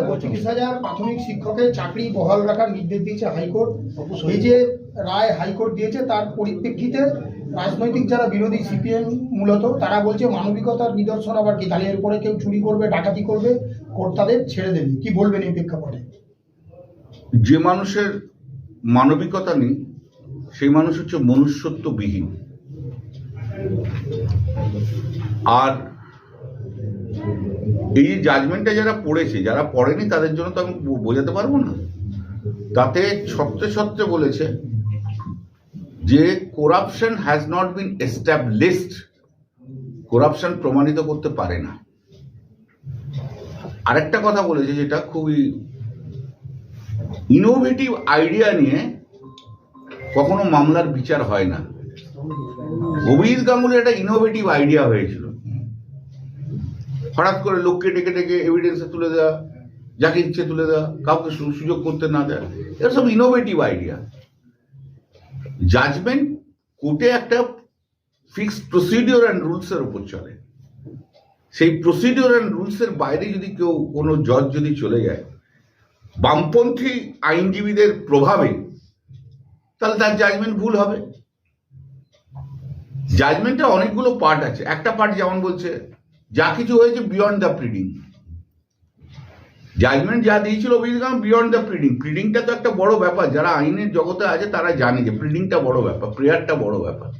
পঁচিশ হাজার প্রাথমিক শিক্ষকের চাকরি বহাল রাখার নির্দেশ দিয়েছে হাইকোর্ট। এই যে রায় হাইকোর্ট দিয়েছে, তার পরিপ্রেক্ষিতে রাজনৈতিক যারা বিরোধী সিপিএম মূলত, তারা বলছে মানবিকতার নিদর্শন আবার কি? তাহলে এরপরে কেউ চুরি করবে, ডাকাতি করবে কোর্ট তাদের ছেড়ে দেবে। কি বলবেন এই প্রেক্ষাপটে? যে মানুষের মানবিকতা নেই, সেই মানুষ হচ্ছে মনুষ্যত্ববিহীন। আর এই জাজমেন্টটা যারা পড়েছে, যারা পড়েনি তাদের জন্য তো আমি বোঝাতে পারব না। তাতে সত্যি সত্যি বলেছে যে corruption has not been established corruption প্রমাণিত করতে পারে না। আরেকটা কথা বলেছে যেটা খুবই ইনোভেটিভ আইডিয়া নিয়ে কখনো মামলার বিচার হয় না। অভিজিৎ গাঙ্গুলি একটা ইনোভেটিভ আইডিয়া হয়েছিল। হঠাৎ করে লোককে ডেকে ডেকে এভিডেন্সে তুলে দেওয়া যাকে ইচ্ছে তুলে দেওয়া কাউকে সুযোগ করতে না দেওয়া এরা সব ইনোভেটিভ আইডিয়া জাজমেন্ট কোর্টে একটা ফিক্সড প্রসিডিওর অ্যান্ড রুলসের উপর চলে। সেই প্রসিডিওর অ্যান্ড রুলসের বাইরে যদি কেউ কোনো জজ যদি চলে যায় বামপন্থী আইনজীবীদের প্রভাবে তাহলে তার জাজমেন্ট ভুল হবে। জাজমেন্টে অনেকগুলো পার্ট আছে। একটা পার্ট যেমন বলছে যা কিছু হয়েছে বিয়ন্ড দ্য প্রিডিং জাজমেন্ট যা দিয়েছিল অভিজিৎ বিয়ন্ড দ্য প্রিডিং প্রিডিংটা তো একটা বড় ব্যাপার, যারা আইনের জগতে আছে তারা জানে যে প্রিডিংটা বড় ব্যাপার প্রেয়ারটা বড় ব্যাপার।